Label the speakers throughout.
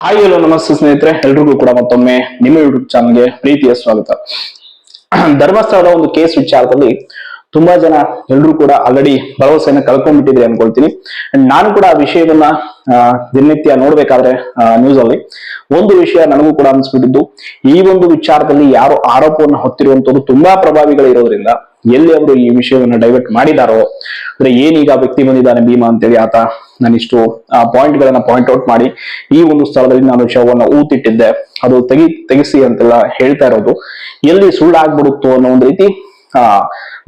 Speaker 1: Hi hello ನಮಸ್ತೆ ಸ್ನೇಹಿತರೆ, ಎಲ್ರಿಗೂ ಕೂಡ ಮತ್ತೊಮ್ಮೆ ನಿಮ್ಮ ಯೂಟ್ಯೂಬ್ ಚಾನಲ್ಗೆ ಪ್ರೀತಿಯ ಸ್ವಾಗತ. ಧರ್ಮಸ್ಥಳದ ಒಂದು ಕೇಸ್ ವಿಚಾರದಲ್ಲಿ ತುಂಬಾ ಜನ ಎಲ್ರು ಕೂಡ ಆಲ್ರೆಡಿ ಭರವಸೆಯನ್ನು ಕಳ್ಕೊಂಡ್ಬಿಟ್ಟಿದ್ರಿ ಅನ್ಕೊಳ್ತೀನಿ. ನಾನು ಕೂಡ ಆ ವಿಷಯವನ್ನ ದಿನನಿತ್ಯ ನೋಡ್ಬೇಕಾದ್ರೆ ನ್ಯೂಸ್ ಅಲ್ಲಿ ಒಂದು ವಿಷಯ ನನಗೂ ಕೂಡ ಅನ್ಸ್ಬಿಟ್ಟಿದ್ದು. ಈ ಒಂದು ವಿಚಾರದಲ್ಲಿ ಯಾರು ಆರೋಪವನ್ನು ಹೊತ್ತಿರುವಂತದ್ದು ತುಂಬಾ ಪ್ರಭಾವಿಗಳು ಇರೋದ್ರಿಂದ ಎಲ್ಲಿ ಅವರು ಈ ವಿಷಯವನ್ನು ಡೈವರ್ಟ್ ಮಾಡಿದಾರೋ, ಅಂದ್ರೆ ಏನೀಗ ವ್ಯಕ್ತಿ ಬಂದಿದ್ದಾನೆ ಭೀಮಾ ಅಂತೇಳಿ ಆತ ನಾನಿಷ್ಟು ಪಾಯಿಂಟ್ ಗಳನ್ನ ಪಾಯಿಂಟ್ ಔಟ್ ಮಾಡಿ ಈ ಒಂದು ಸ್ಥಳದಲ್ಲಿ ನಾನು ಶವವನ್ನು ಊತಿಟ್ಟಿದ್ದೆ ಅದು ತೆಗಿ, ತೆಗೆಸಿ ಅಂತೆಲ್ಲ ಹೇಳ್ತಾ ಇರೋದು. ಎಲ್ಲಿ ಸುಳ್ಳಾಗ್ಬಿಡುತ್ತೋ ಅನ್ನೋ ಒಂದು ರೀತಿ, ಆ,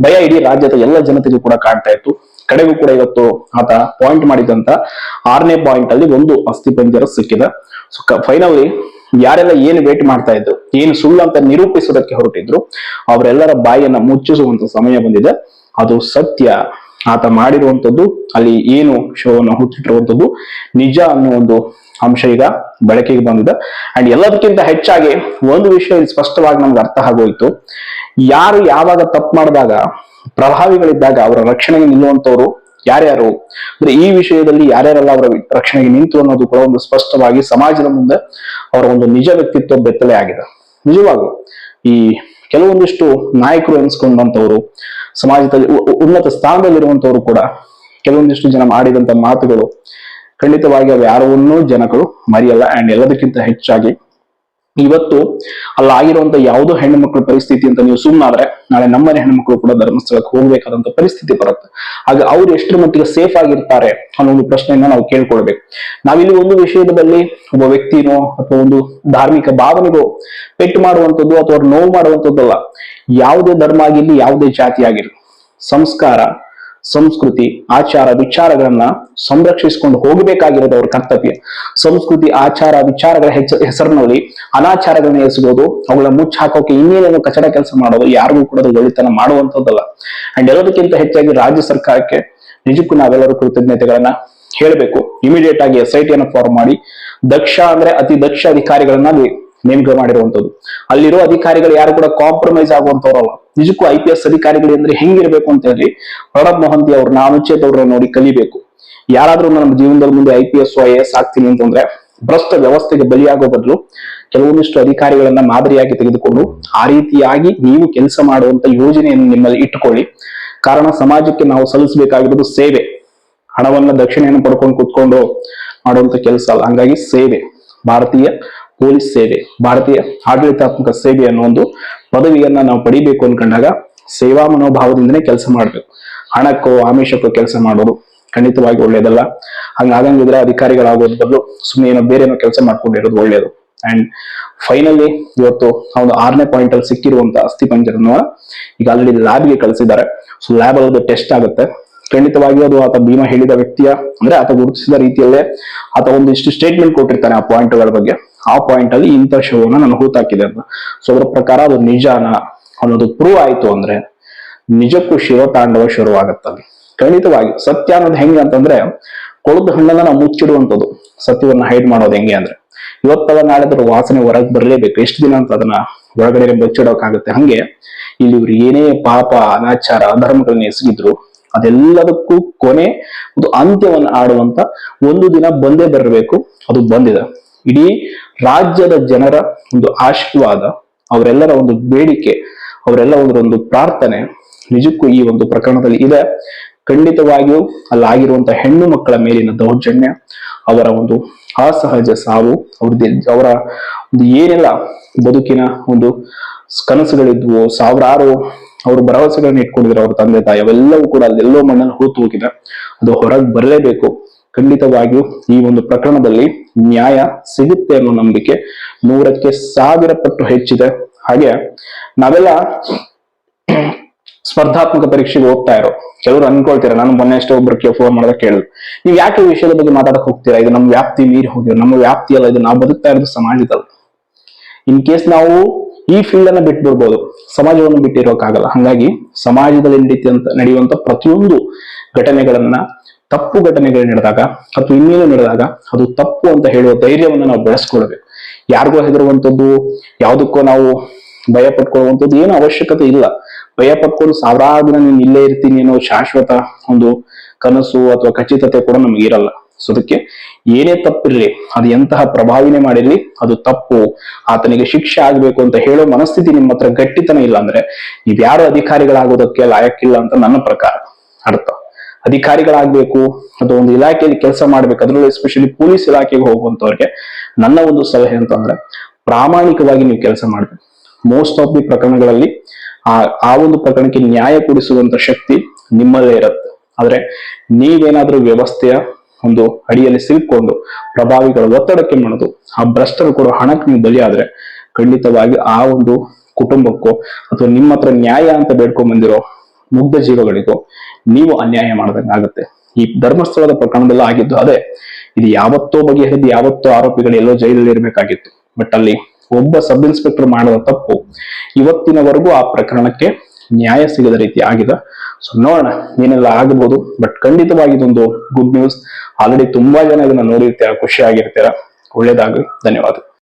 Speaker 1: ಭಯ ಇಡೀ ರಾಜ್ಯದ ಎಲ್ಲ ಜನತೆಗೂ ಕೂಡ ಕಾಣ್ತಾ ಇತ್ತು. ಕಡೆಗೂ ಕೂಡ ಇವತ್ತು ಆತ ಪಾಯಿಂಟ್ ಮಾಡಿದಂತ ಆರನೇ ಪಾಯಿಂಟ್ ಅಲ್ಲಿ ಒಂದು ಅಸ್ಥಿ ಪಂಜರ ಸಿಕ್ಕಿದೆ. ಸೊ ಫೈನಲಿ ಯಾರೆಲ್ಲ ಏನು ವೇಟ್ ಮಾಡ್ತಾ ಇದ್ರು, ಏನು ಸುಳ್ಳು ಅಂತ ನಿರೂಪಿಸೋದಕ್ಕೆ ಹೊರಟಿದ್ರು, ಅವರೆಲ್ಲರ ಬಾಯಿಯನ್ನ ಮುಚ್ಚಿಸುವಂತ ಸಮಯ ಬಂದಿದೆ. ಅದು ಸತ್ಯ. ಆತ ಮಾಡಿರುವಂತದ್ದು ಅಲ್ಲಿ ಏನು ಶವವನ್ನು ಹುಟ್ಟಿಟ್ಟಿರುವಂತದ್ದು ನಿಜ ಅನ್ನೋ ಒಂದು ಅಂಶ ಈಗ ಬೆಳಕಿಗೆ ಬಂದಿದೆ. ಅಂಡ್ ಎಲ್ಲದಕ್ಕಿಂತ ಹೆಚ್ಚಾಗಿ ಒಂದು ವಿಷಯ ಇಲ್ಲಿ ಸ್ಪಷ್ಟವಾಗಿ ನಮ್ಗೆ ಅರ್ಥ ಆಗೋಯ್ತು. ಯಾರು ಯಾವಾಗ ತಪ್ಪು ಮಾಡಿದಾಗ, ಪ್ರಭಾವಿಗಳಿದ್ದಾಗ ಅವರ ರಕ್ಷಣೆಗೆ ನಿಲ್ಲುವಂತವ್ರು ಯಾರ್ಯಾರು? ಅಂದ್ರೆ ಈ ವಿಷಯದಲ್ಲಿ ಯಾರ್ಯಾರೆಲ್ಲ ಅವರ ರಕ್ಷಣೆಗೆ ನಿಂತು ಅನ್ನೋದು ಕೂಡ ಒಂದು ಸ್ಪಷ್ಟವಾಗಿ ಸಮಾಜದ ಮುಂದೆ ಅವರ ಒಂದು ನಿಜ ವ್ಯಕ್ತಿತ್ವ ಬೆತ್ತಲೆ ಆಗಿದೆ. ನಿಜವಾಗ್ಲು ಈ ಕೆಲವೊಂದಿಷ್ಟು ನಾಯಕರು ಎನ್ಸ್ಕೊಂಡಂತವ್ರು ಸಮಾಜದಲ್ಲಿ ಉನ್ನತ ಸ್ಥಾನದಲ್ಲಿರುವಂತವರು ಕೂಡ ಕೆಲವೊಂದಿಷ್ಟು ಜನ ಮಾಡಿದಂತ ಮಾತುಗಳು ಖಂಡಿತವಾಗಿ ಅವು ಯಾರವನ್ನೂ ಜನಗಳು ಮರೆಯಲ್ಲ ಅಂಡ್ ಎಲ್ಲದಕ್ಕಿಂತ ಹೆಚ್ಚಾಗಿ. ಇವತ್ತು ಅಲ್ಲಾಗಿರುವಂತ ಯಾವುದೋ ಹೆಣ್ಣು ಮಕ್ಕಳ ಪರಿಸ್ಥಿತಿ ಅಂತ ನೀವು ಸುಮ್ಮನಾದ್ರೆ ನಾಳೆ ನಮ್ಮನೆ ಹೆಣ್ಮಕ್ಳು ಕೂಡ ಧರ್ಮಸ್ಥಳಕ್ಕೆ ಹೋಗ್ಬೇಕಾದಂತ ಪರಿಸ್ಥಿತಿ ಬರುತ್ತೆ. ಹಾಗೆ ಅವ್ರು ಎಷ್ಟರ ಮಟ್ಟಿಗೆ ಸೇಫ್ ಆಗಿರ್ತಾರೆ ಅನ್ನೋ ಒಂದು ಪ್ರಶ್ನೆಯನ್ನ ನಾವು ಕೇಳ್ಕೊಳ್ಬೇಕು. ನಾವಿಲ್ಲಿ ಒಂದು ವಿಷಯದಲ್ಲಿ ಒಬ್ಬ ವ್ಯಕ್ತಿನೋ ಅಥವಾ ಒಂದು ಧಾರ್ಮಿಕ ಭಾವನೆಗೋ ಪೆಟ್ಟು ಮಾಡುವಂಥದ್ದು ಅಥವಾ ನೋವು ಮಾಡುವಂಥದ್ದಲ್ಲ, ಯಾವುದೇ ಧರ್ಮ ಆಗಿರ್ಲಿ, ಯಾವುದೇ ಜಾತಿ ಆಗಿರ್ಲಿ, ಸಂಸ್ಕಾರ ಸಂಸ್ಕೃತಿ, ಆಚಾರ, ವಿಚಾರಗಳನ್ನ ಸಂರಕ್ಷಿಸಿಕೊಂಡು ಹೋಗಬೇಕಾಗಿರೋದು ಅವ್ರ ಕರ್ತವ್ಯ. ಸಂಸ್ಕೃತಿ, ಆಚಾರ, ವಿಚಾರಗಳ ಹೆಚ್ಚ ಹೆಸರಿನಲ್ಲಿ ಅನಾಚಾರಗಳನ್ನ ಎಸಗೋದು ಅವುಗಳ ಮುಚ್ಚ ಹಾಕೋಕೆ ಇನ್ನೇನೇನು ಕಚಡ ಕೆಲಸ ಮಾಡೋದು, ಯಾರಿಗೂ ಕೂಡ ಒಳಿತನ ಮಾಡುವಂತದ್ದಲ್ಲ ಅಂಡ್ ಎಲ್ಲದಕ್ಕಿಂತ ಹೆಚ್ಚಾಗಿ ರಾಜ್ಯ ಸರ್ಕಾರಕ್ಕೆ ನಿಜಕ್ಕೂ ನಾವೆಲ್ಲರೂ ಕೃತಜ್ಞತೆಗಳನ್ನ ಹೇಳಬೇಕು. ಇಮಿಡಿಯೇಟ್ ಆಗಿ ಎಸ್ ಐ ಟಿಯನ್ನು ಫಾರ್ಮ್ ಮಾಡಿ, ದಕ್ಷ ಅಂದ್ರೆ ಅತಿ ದಕ್ಷ ಅಧಿಕಾರಿಗಳನ್ನ ಅಲ್ಲಿ ನೇಮಕ ಮಾಡಿರುವಂತದ್ದು ಅಲ್ಲಿರೋ ಅಧಿಕಾರಿಗಳು ಯಾರು ಕೂಡ ಕಾಂಪ್ರಮೈಸ್ ಆಗುವಂತವ್ರಲ್ಲ ನಿಜಕ್ಕೂ ಐ ಪಿ ಎಸ್ ಅಧಿಕಾರಿಗಳು ಅಂದ್ರೆ ಹೆಂಗಿರ್ಬೇಕು ಅಂತ ಹೇಳಿ ಪ್ರಣಬ್ ಮೊಹಂತಿ ಅವ್ರನ್ನ ಅನುಚ್ಛೇದ್ ಅವ್ರನ್ನ ನೋಡಿ ಕಲಿಬೇಕು. ಯಾರಾದ್ರೂ ನಮ್ಮ ಜೀವನದಲ್ಲಿ ಮುಂದೆ I P S I S ಆಗ್ತೀನಿ ಅಂತಂದ್ರೆ ಭ್ರಷ್ಟ ವ್ಯವಸ್ಥೆಗೆ ಬಲಿಯಾಗೋ ಬದಲು ಕೆಲವೊಂದಿಷ್ಟು ಅಧಿಕಾರಿಗಳನ್ನ ಮಾದರಿಯಾಗಿ ತೆಗೆದುಕೊಂಡು ಆ ರೀತಿಯಾಗಿ ನೀವು ಕೆಲಸ ಮಾಡುವಂತ ಯೋಜನೆಯನ್ನು ನಿಮ್ಮಲ್ಲಿ ಇಟ್ಟುಕೊಳ್ಳಿ. ಕಾರಣ ಸಮಾಜಕ್ಕೆ ನಾವು ಸಲ್ಲಿಸಬೇಕಾಗಿರೋದು ಸೇವೆ. ಹಣವನ್ನ ದಕ್ಷಿಣೆಯನ್ನು ಪಡ್ಕೊಂಡು ಕೂತ್ಕೊಂಡು ಮಾಡುವಂತ ಕೆಲಸ ಅಲ್ಲ. ಹಂಗಾಗಿ ಸೇವೆ. ಭಾರತೀಯ ಪೊಲೀಸ್ ಸೇವೆ, ಭಾರತೀಯ ಆಡಳಿತಾತ್ಮಕ ಸೇವೆ ಅನ್ನೋ ಒಂದು ಪದವಿಯನ್ನ ನಾವು ಪಡಿಬೇಕು ಅನ್ಕೊಂಡಾಗ ಸೇವಾ ಮನೋಭಾವದಿಂದನೇ ಕೆಲಸ ಮಾಡ್ಬೇಕು. ಹಣಕ್ಕೋ, ಆಮಿಷಕ್ಕೋ ಕೆಲಸ ಮಾಡೋದು ಖಂಡಿತವಾಗಿ ಒಳ್ಳೇದಲ್ಲ. ಹಂಗಾಗಂಗಿದ್ರೆ ಅಧಿಕಾರಿಗಳಾಗೋದ್ ಬದಲು ಸುಮ್ಮನೆ ಏನೋ ಬೇರೆ ಏನೋ ಕೆಲಸ ಮಾಡ್ಕೊಂಡಿರೋದು ಒಳ್ಳೇದು. ಅಂಡ್ ಫೈನಲಿ ಇವತ್ತು ಒಂದು ಆರನೇ ಪಾಯಿಂಟ್ ಅಲ್ಲಿ ಸಿಕ್ಕಿರುವಂತ ಅಸ್ಥಿ ಪಂಜರನ ಈಗ ಆಲ್ರೆಡಿ ಲ್ಯಾಬ್ಗೆ ಕಳಿಸಿದ್ದಾರೆ. ಸೊ ಲ್ಯಾಬ್ ಅಲ್ಲಿ ಟೆಸ್ಟ್ ಆಗುತ್ತೆ. ಖಂಡಿತವಾಗಿಯೂ ಅದು ಆತ ಭೀಮಾ ಹೇಳಿದ ವ್ಯಕ್ತಿಯ, ಅಂದ್ರೆ ಆತ ಗುರುತಿಸಿದ ರೀತಿಯಲ್ಲೇ ಆತ ಒಂದಿಷ್ಟು ಸ್ಟೇಟ್ಮೆಂಟ್ ಕೊಟ್ಟಿರ್ತಾನೆ ಆ ಪಾಯಿಂಟ್ಗಳ ಬಗ್ಗೆ. ಆ ಪಾಯಿಂಟ್ ಅಲ್ಲಿ ಇಂಥ ಶೋನ ನಾನು ಹೂತಾಕಿದೆ ಅಂತ. ಸೊ ಅದ್ರ ಪ್ರಕಾರ ಅದು ನಿಜಾನ ಅನ್ನೋದು ಪ್ರೂವ್ ಆಯ್ತು ಅಂದ್ರೆ ನಿಜಕ್ಕೂ ಶಿವತಾಂಡವ ಶುರುವಾಗತ್ತಲ್ಲಿ. ಖಂಡಿತವಾಗಿ, ಸತ್ಯ ಅನ್ನೋದು ಹೆಂಗೆ ಅಂತಂದ್ರೆ ಕೊಳದ ಹಣ್ಣನ್ನ ನಾವು ಮುಚ್ಚಿಡುವಂಥದ್ದು. ಸತ್ಯವನ್ನ ಹೈಡ್ ಮಾಡೋದು ಹೆಂಗೆ ಅಂದ್ರೆ. ಇವತ್ತಲ್ಲ ನಾಳೆ ಅದ್ರ ವಾಸನೆ ಹೊರಗೆ ಬರಲೇಬೇಕು. ಎಷ್ಟು ದಿನ ಅಂತ ಅದನ್ನ ಒಳಗಡೆ ಬಚ್ಚಿಡೋಕಾಗುತ್ತೆ ಹಂಗೆ ಇಲ್ಲಿ ಇವ್ರು ಏನೇ ಪಾಪ, ಅನಾಚಾರ, ಅಧರ್ಮಗಳನ್ನ ಎಸಗಿದ್ರು, ಅದೆಲ್ಲದಕ್ಕೂ ಕೊನೆ ಒಂದು ಅಂತ್ಯವನ್ನು ಆಡುವಂತ ಒಂದು ದಿನ ಬಂದೇ ಬರಬೇಕು. ಅದು ಬಂದಿದೆ. ಇಡೀ ರಾಜ್ಯದ ಜನರ ಒಂದು ಆಶೀರ್ವಾದ, ಅವರೆಲ್ಲರ ಒಂದು ಬೇಡಿಕೆ, ಅವರೆಲ್ಲ ಒಂದು ಪ್ರಾರ್ಥನೆ ನಿಜಕ್ಕೂ ಈ ಒಂದು ಪ್ರಕರಣದಲ್ಲಿ ಇದೆ. ಖಂಡಿತವಾಗಿಯೂ ಅಲ್ಲಾಗಿರುವಂತ ಹೆಣ್ಣು ಮಕ್ಕಳ ಮೇಲಿನ ದೌರ್ಜನ್ಯ, ಅವರ ಒಂದು ಅಸಹಜ ಸಾವು, ಅವ್ರದ್ದು ಅವರ ಒಂದು ಏನೆಲ್ಲ ಬದುಕಿನ ಒಂದು ಕನಸುಗಳಿದ್ವು, ಸಾವಿರಾರು ಅವರು ಭರವಸೆಗಳನ್ನ ಇಟ್ಕೊಂಡಿದ್ರು ಅವ್ರ ತಂದೆ ತಾಯಿ, ಅವೆಲ್ಲವೂ ಕೂಡ ಅಲ್ಲೆಲ್ಲೋ ಮಣ್ಣಲ್ಲಿ ಹೂತು ಹೋಗಿದೆ. ಅದು ಹೊರಗೆ ಬರಲೇಬೇಕು. ಖಂಡಿತವಾಗಿಯೂ ಈ ಒಂದು ಪ್ರಕರಣದಲ್ಲಿ ನ್ಯಾಯ ಸಿಗುತ್ತೆ ಅನ್ನೋ ನಂಬಿಕೆ ನೂರಕ್ಕೆ ಸಾವಿರ ಪಟ್ಟು ಹೆಚ್ಚಿದೆ. ಹಾಗೆ ನಾವೆಲ್ಲ ಸ್ಪರ್ಧಾತ್ಮಕ ಪರೀಕ್ಷೆಗೆ ಹೋಗ್ತಾ ಇರೋ, ಕೆಲವರು ಅನ್ಕೊಳ್ತೀರಾ ನಾನು ಮೊನ್ನೆ ಅಷ್ಟೇ ಒಬ್ಬರಿಗೆ ಫೋನ್ ಮಾಡಿದಾಗ ಕೇಳಿದ್ರು, ನೀವು ಯಾಕೆ ಈ ವಿಷಯದ ಬಗ್ಗೆ ಮಾತಾಡಕ್ ಹೋಗ್ತೀರಾ? ಇದು ನಮ್ಮ ವ್ಯಾಪ್ತಿ ಮೀರಿ ಹೋಗಿರೋ ನಮ್ಮ ವ್ಯಾಪ್ತಿ ಅಲ್ಲ, ಇದು ನಾವು ಬದುಕ್ತಾ ಇರೋದು ಸಮಾಜದಲ್ಲಿ. ಇನ್ ಕೇಸ್ ನಾವು ಈ ಫೀಲ್ಡ್ ಅನ್ನ ಬಿಟ್ಬಿಡ್ಬೋದು, ಸಮಾಜವನ್ನು ಬಿಟ್ಟಿರೋಕ್ಕಾಗಲ್ಲ. ಹಾಗಾಗಿ ಸಮಾಜದಲ್ಲಿ ನಡೆಯುವಂತ ಪ್ರತಿಯೊಂದು ಘಟನೆಗಳನ್ನ ತಪ್ಪು ಘಟನೆಗಳು ನಡೆದಾಗ ಅಥವಾ ಇನ್ನೇನು ನಡೆದಾಗ ಅದು ತಪ್ಪು ಅಂತ ಹೇಳುವ ಧೈರ್ಯವನ್ನು ನಾವು ಬೆಳೆಸ್ಕೊಳ್ಬೇಕು. ಯಾರಿಗೋ ಹೆದರುವಂಥದ್ದು ಯಾವುದಕ್ಕೋ ನಾವು ಭಯ ಪಟ್ಕೊಳ್ಳುವಂಥದ್ದು ಏನು ಅವಶ್ಯಕತೆ ಇಲ್ಲ. ಭಯ ಪಟ್ಕೊಂಡು ಸಾವಿರಾರು ದಿನ ನೀನು ಇಲ್ಲೇ ಇರ್ತೀನಿ ಅನ್ನೋ ಶಾಶ್ವತ ಒಂದು ಕನಸು ಅಥವಾ ಖಚಿತತೆ ಕೂಡ ನಮ್ಗೆ ಇರಲ್ಲ. ಸೊ ಅದಕ್ಕೆ ಏನೇ ತಪ್ಪಿರಲಿ, ಅದು ಎಂತಹ ಪ್ರಭಾವಿನೇ ಮಾಡಿರಲಿ, ಅದು ತಪ್ಪು. ಆತನಿಗೆ ಶಿಕ್ಷೆ ಆಗ್ಬೇಕು ಅಂತ ಹೇಳೋ ಮನಸ್ಥಿತಿ ನಿಮ್ಮ ಹತ್ರ ಗಟ್ಟಿತನ ಇಲ್ಲ ಅಂದ್ರೆ, ನೀವ್ಯಾರು ಅಧಿಕಾರಿಗಳಾಗೋದಕ್ಕೆ ಲಾಯಕ್ಕಿಲ್ಲ ಅಂತ ನನ್ನ ಪ್ರಕಾರ. ಅರ್ಥ? ಅಧಿಕಾರಿಗಳಾಗ್ಬೇಕು ಅಥವಾ ಒಂದು ಇಲಾಖೆಯಲ್ಲಿ ಕೆಲಸ ಮಾಡ್ಬೇಕು. ಅದರಲ್ಲೂ ಎಸ್ಪೆಷಲಿ ಪೊಲೀಸ್ ಇಲಾಖೆಗೆ ಹೋಗುವಂತವ್ರಿಗೆ ನನ್ನ ಒಂದು ಸಲಹೆ ಅಂತಂದ್ರೆ ಪ್ರಾಮಾಣಿಕವಾಗಿ ನೀವು ಕೆಲಸ ಮಾಡಬೇಕು. ಮೋಸ್ಟ್ ಆಫ್ ದಿ ಪ್ರಕರಣಗಳಲ್ಲಿ ಆ ಆ ಒಂದು ಪ್ರಕರಣಕ್ಕೆ ನ್ಯಾಯ ಕೊಡಿಸುವಂತ ಶಕ್ತಿ ನಿಮ್ಮಲ್ಲೇ ಇರುತ್ತೆ. ಆದ್ರೆ ನೀವೇನಾದ್ರೂ ವ್ಯವಸ್ಥೆಯ ಒಂದು ಅಡಿಯಲ್ಲಿ ಸಿಲ್ಕೊಂಡು ಪ್ರಭಾವಿಗಳ ಒತ್ತಡಕ್ಕೆ ಮಾಡೋದು ಆ ಭ್ರಷ್ಟರು ಕೊಡೋ ಹಣಕ್ಕೆ ನೀವು ಬಲಿಯಾದ್ರೆ ಖಂಡಿತವಾಗಿ ಆ ಒಂದು ಕುಟುಂಬಕ್ಕೋ ಅಥವಾ ನಿಮ್ಮ ಹತ್ರ ನ್ಯಾಯ ಅಂತ ಬೇಡ್ಕೊಂಡ್ ಬಂದಿರೋ ಮುಗ್ಧ ಜೀವಗಳಿಗೂ ನೀವು ಅನ್ಯಾಯ ಮಾಡ್ದಂಗೆ ಆಗುತ್ತೆ ಈ ಧರ್ಮಸ್ಥಳದ ಪ್ರಕರಣದಲ್ಲ ಆಗಿದ್ದು ಅದೇ, ಇದು ಯಾವತ್ತೋ ಬಗೆಹರಿದು ಯಾವತ್ತೋ ಆರೋಪಿಗಳು ಎಲ್ಲೋ ಜೈಲಲ್ಲಿ ಇರಬೇಕಾಗಿತ್ತು. ಬಟ್ ಅಲ್ಲಿ ಒಬ್ಬ ಸಬ್ ಇನ್ಸ್ಪೆಕ್ಟರ್ ಮಾಡಿದ ತಪ್ಪು ಇವತ್ತಿನವರೆಗೂ ಆ ಪ್ರಕರಣಕ್ಕೆ ನ್ಯಾಯ ಸಿಗದ ರೀತಿ ಆಗಿದೆ. ಸೊ ನೋಡೋಣ, ಏನೆಲ್ಲ ಆಗಬಹುದು ಬಟ್ ಖಂಡಿತವಾಗಿ ಇದೊಂದು ಗುಡ್ ನ್ಯೂಸ್ ಆಲ್ರೆಡಿ ತುಂಬಾ ಜನ ಇದನ್ನ ನೋಡಿರ್ತೀರ, ಖುಷಿ ಆಗಿರ್ತೀರ. ಒಳ್ಳೇದಾಗಲಿ. ಧನ್ಯವಾದ.